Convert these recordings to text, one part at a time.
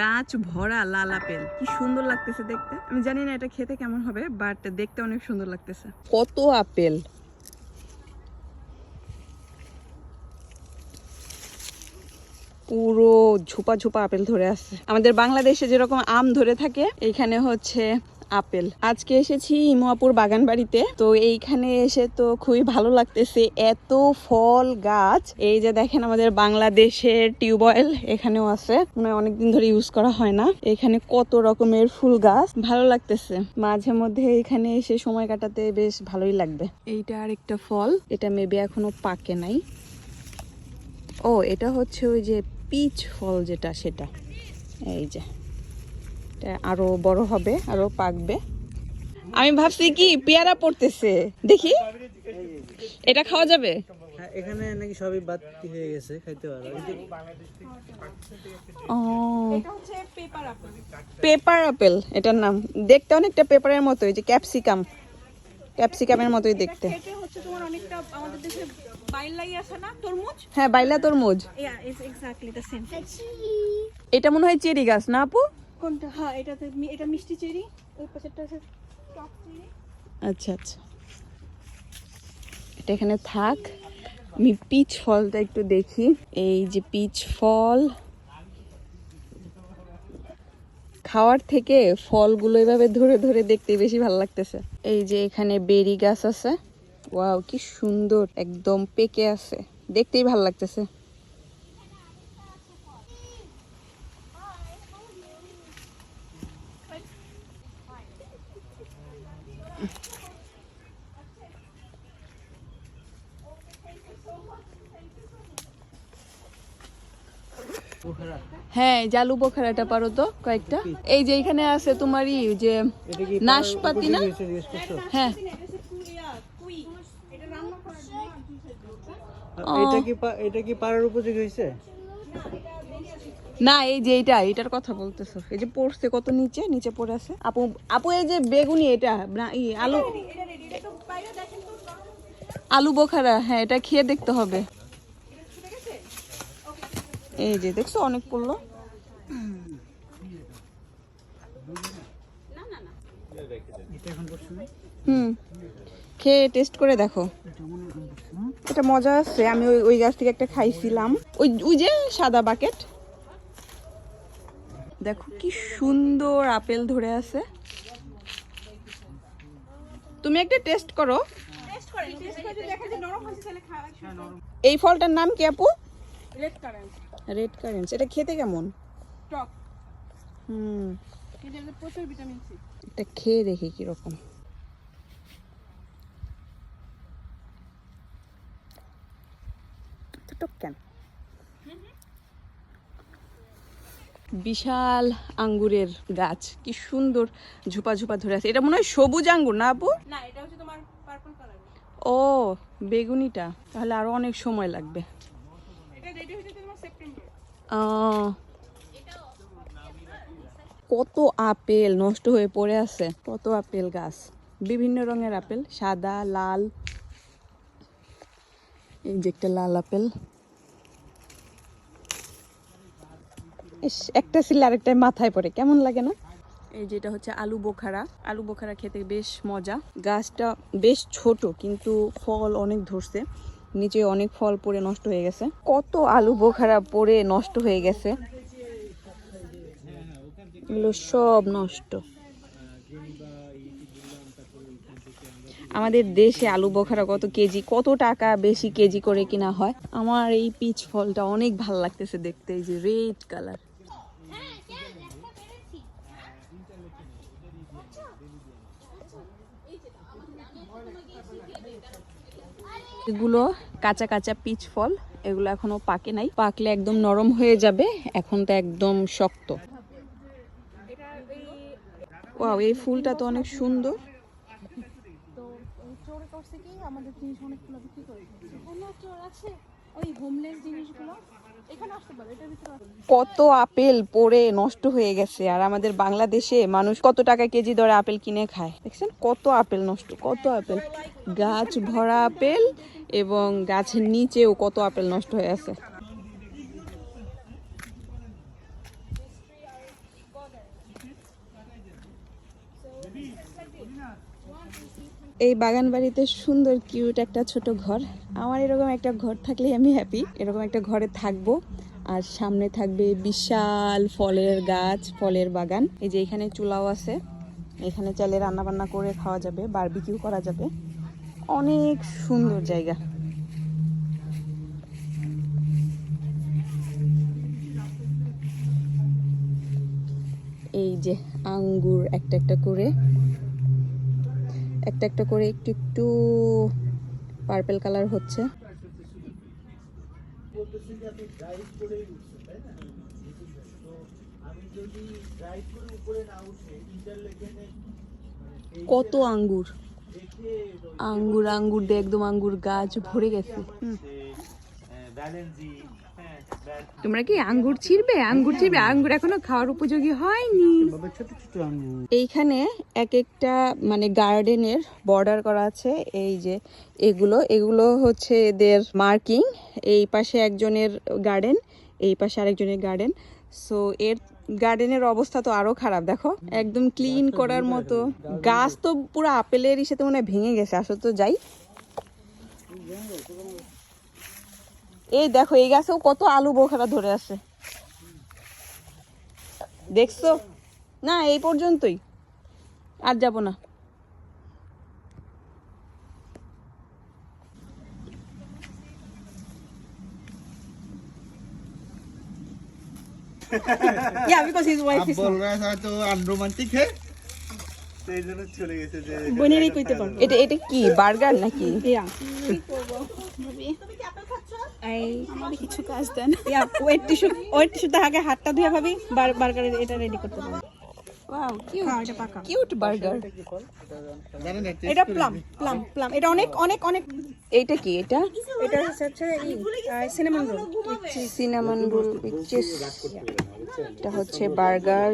গাছ ভরা লাল আপেল কি সুন্দর লাগতেছে দেখতে। আমি জানি না এটা খেতে কেমন হবে বাট দেখতে অনেক সুন্দর লাগতেছে। কত আপেল। পুরো ঝোপা ঝোপা আপেল ধরে আছে আমাদের বাংলাদেশে যেরকম আম ধরে থাকে, এখানে হচ্ছে আপেল। আজকে এসেছি ইমুয়াপুর বাগান বাড়িতে তো এইখানে এসে তো খুবই ভালো লাগতেছে এত ফল গাছ। এই যে দেখেন আমাদের বাংলাদেশের টিউবওয়েল এখানেও আছে মানে অনেকদিন ধরে ইউজ করা হয় না। এখানে কত রকমের ফুল গাছ, ভালো লাগতেছে। মাঝে মধ্যে এখানে এসে সময় কাটাতে বেশ ভালোই লাগবে। এইটা আর একটা ফল, এটা মেবি এখনও পাকে নাই। ও, এটা হচ্ছে ওই যে পিচ ফল যেটা, সেটা। এই যে। এটা আরও বড় হবে আরও পাকবে। আমি ভাবছি কি পেয়ারা পড়তেছে। দেখি। এটা খাওয়া যাবে? হ্যাঁ এখানে নাকি সবই বাতি হয়ে গেছে খাইতে পারো। ও। পেপার আপেল এটার নাম। দেখতে অনেকটা পেপারের মতো এই যে ক্যাপসিকাম। ক্যাপসিকামের মতোই দেখতে। এটা হচ্ছে তোমার অনেকটা আমাদের দেশে বাইলাই আছে না তরমুজ? হ্যাঁ বাইলা তরমুজ। Yeah is exactly the same এটা মনে হয় চেরি গাছ না আপু? কোনটা? হ্যাঁ এটাতে এটা মিষ্টি চেরি, ওই পাশেরটা আছে টক চেরি। আচ্ছা আচ্ছা। এটা এখানে থাক। আমি পিচ ফলটা একটু দেখি। এই যে পিচ ফল। খাওয়ার থেকে ফলগুলো এভাবে ধরে ধরে দেখতে বেশি ভালো লাগতেছে। এই যে এখানে বেরি গাছ আছে। ওয়াও, কি সুন্দর! একদম পেকে আছে। দেখতেই ভালো লাগতেছে। হ্যাঁ জালু বোখারাটা পারো তো কয়েকটা। এই যে এখানে আছে তোমারই যে নাশপাতি না? উপযোগী হয়েছে হ্যাঁ এটা রান্না করার জন্য এটা কি এটা কি পাড়ার উপযোগী হয়েছে? না এই যে এইটা এটার কথা বলতেছো। এই যে পড়ছে কত নিচে? নিচে পড়ে আছে। আপু আপু এই যে বেগুনি এটা ই আলু এটা রেডি এটা তো বাইরে দেখেন তো। আলু বোখারা হ্যাঁ এটা খেয়ে দেখতে হবে। এই যে, দেখছ অনেক পড়ল? হুম, খেয়ে টেস্ট করে দেখো। এটা মজা আছে, আমি ওই ওই গাছ থেকে একটা খাইছিলাম। ওই ওই যে সাদা বাকেট দেখো কি সুন্দর আপেল ধরে আছে। তুমি একটা টেস্ট করো। এই ফলটার নাম কি আপু? Red current. রেড কারেন্টস এটা খেতে কেমন? টক। হুম। প্রচুর ভিটামিন সি এটা খেয়ে দেখি কীরকম। টক কেন? বিশাল আঙ্গুরের গাছ। কি সুন্দর ঝোপা ঝোপা ধরে আছে। এটা মনে হয় সবুজ আঙ্গুর না আপু? না এটা হচ্ছে তোমার পার্পল কালার ও বেগুনিটা। তাহলে আরও অনেক সময় লাগবে এটা রেডি হতে তোমার সেপ্টেম্বর আহ, কত আপেল নষ্ট হয়ে পড়ে আছে। কত আপেল গাছ। বিভিন্ন রঙের আপেল, সাদা, লাল। এই যে একটা লাল আপেল। একটা ছিল আরেকটা মাথায় পড়ে। কেমন লাগে না? এই যেটা হচ্ছে আলু বোখারা। আলু বোখারা খেতে বেশ মজা। গাছটা বেশ ছোট, কিন্তু ফল অনেক ধরছে। নিচে অনেক ফল পড়ে নষ্ট হয়ে গেছে। কত আলু বোখারা পড়ে নষ্ট হয়ে গেছে। এগুলো সব নষ্ট। আমাদের দেশে আলু বোখারা কত কেজি, কত টাকা বেশি কেজি করে কিনা হয়। আমার এই পিচ ফলটা অনেক ভালো লাগতেছে দেখতে, এই যে রেড কালার। এগুলো কাঁচা কাঁচা পিচ ফল, এগুলো এখনও পাকে নাই। পাকলে একদম নরম হয়ে যাবে, এখন তো একদম শক্ত। এই ফুলটা তো অনেক সুন্দর। আমাদের জিনিস বিক্রি করে আছে? ওই হোমলেস জিনিসগুলো? কত আপেল পরে নষ্ট হয়ে গেছে। আর আমাদের বাংলাদেশে মানুষ কত টাকা কেজি দরে আপেল কিনে খায়? দেখছেন? কত আপেল নষ্ট, কত আপেল। গাছ ভরা আপেল এবং গাছের নিচেও কত আপেল নষ্ট হয়ে আছে। এই বাগান বাড়িতে সুন্দর কিউট একটা ছোট ঘর। আমার এরকম একটা ঘর থাকলে আমি হ্যাপি এরকম একটা ঘরে থাকব। আর সামনে থাকবে বিশাল ফলের গাছ, ফলের বাগান। এই যে এখানে চুলাও আছে। এখানে চাইলে রান্না বান্না করে খাওয়া যাবে বারবিকিউ করা যাবে। অনেক সুন্দর জায়গা। এই যে আঙ্গুর একটা একটা করে। একটা একটা করে একটু একটু পার্পেল কালার হচ্ছে। কত আঙ্গুর। আঙ্গুর আঙ্গুর দিয়ে একদম আঙ্গুর গাছ ভরে গেছে। হুম। তোমরা কি আঙ্গুর ছিড়বে? আঙ্গুর ছিড়বে? আঙ্গুর এখনও খাওয়ার উপযোগী হয়নি। এইখানে এক একটা মানে গার্ডেনের বর্ডার করা আছে। এই যে এগুলো এগুলো হচ্ছে এদের মার্কিং। এই পাশে একজনের গার্ডেন, এই পাশে আরেকজনের গার্ডেন। সো এর গার্ডেনের অবস্থা তো আরও খারাপ, দেখো। একদম ক্লিন করার মতো। গাছ তো পুরো আপেলের ইসেতে মনে হয় ভেঙে গেছে। আসলে তো যাই। এই দেখো এই গাছেও কত আলু বোখারা ধরে আছে। দেখছ? না এই পর্যন্তই। আর যাব না। বোনেরই কইতে পারব। এটা এটা কি বার্গার নাকি? এই কিছু কাজ দেন। ইয়া ওয়েট টিস্যু ওয়েট টিস্যুতে আগে হাতটা ধুয়ে ভাবি বার্গারের এটা রেডি করতে পারব ওয়াও হ্যাঁ এটা পাকা। কিউট বার্গার এটা প্লাম প্লাম প্লাম এটা অনেক অনেক অনেক। এইটা কি এটা? এটা হচ্ছে cinnamon roll cinnamon roll cheese এটা হচ্ছে বার্গার।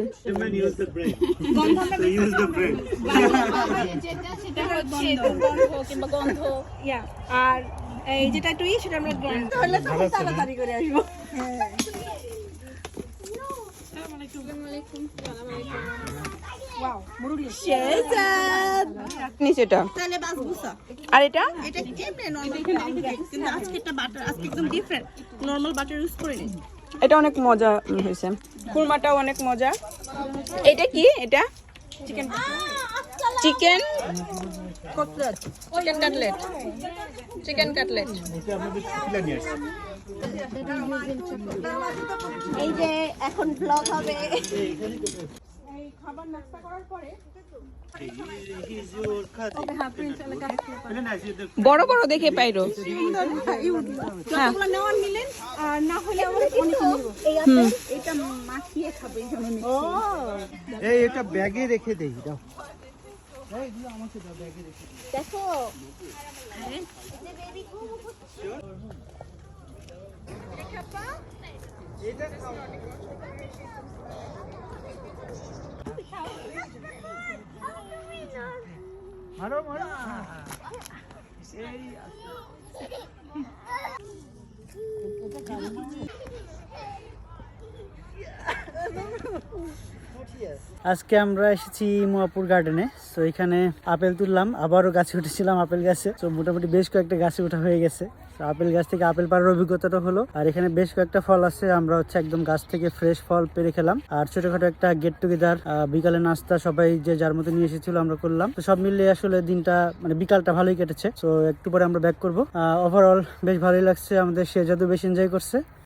গন্ধ আর এই যেটা একটু ই সেটা আমরা গন্ধ হলে তো তাড়াতাড়ি করে আসব। ওয়াও মুরুলি নিচেটা তাহলে বাসবুসা আর এটা? এটা এমনি নর্মাল কিন্তু আজকে একটা বাটার আজকে একদম ডিফারেন্ট নর্মাল বাটার ইউজ করে নি এটা অনেক মজা হয়েছে। খুরমাটাও অনেক মজা। এটা কি? এটা? Chicken chicken chicken cutlet chicken cutlet এই যে এখন ব্লগ হবে। বড় বড় দেখে পাইরো হ্যাঁ। নেওয়ার নিলেন আর না হলে আমরা এটা মাখিয়ে এই এটা ব্যাগে রেখে দেই দাও। দেখো মারো মারো আজকে আমরা এসেছি মোয়াপুর গার্ডেনে। তো এখানে আপেল তুললাম, আবারও গাছে উঠেছিলাম আপেল গাছে। তো মোটামুটি বেশ কয়েকটা গাছে ওঠা হয়ে গেছে। তো আপেল গাছ থেকে আপেল পাড়ার অভিজ্ঞতাটা হলো, আর এখানে বেশ কয়েকটা ফল আছে। আমরা হচ্ছে একদম গাছ থেকে ফ্রেশ ফল পেরে খেলাম। আর ছোটখাটো একটা গেট টুগেদার বিকালে নাস্তা সবাই যে যার মতো নিয়ে এসেছিল আমরা করলাম। তো সব মিলিয়ে আসলে দিনটা মানে বিকালটা ভালোই কেটেছে। তো একটু পরে আমরা ব্যাক করব। ওভারঅল বেশ ভালোই লাগছে। আমাদের সে জাদু বেশ এনজয় করছে।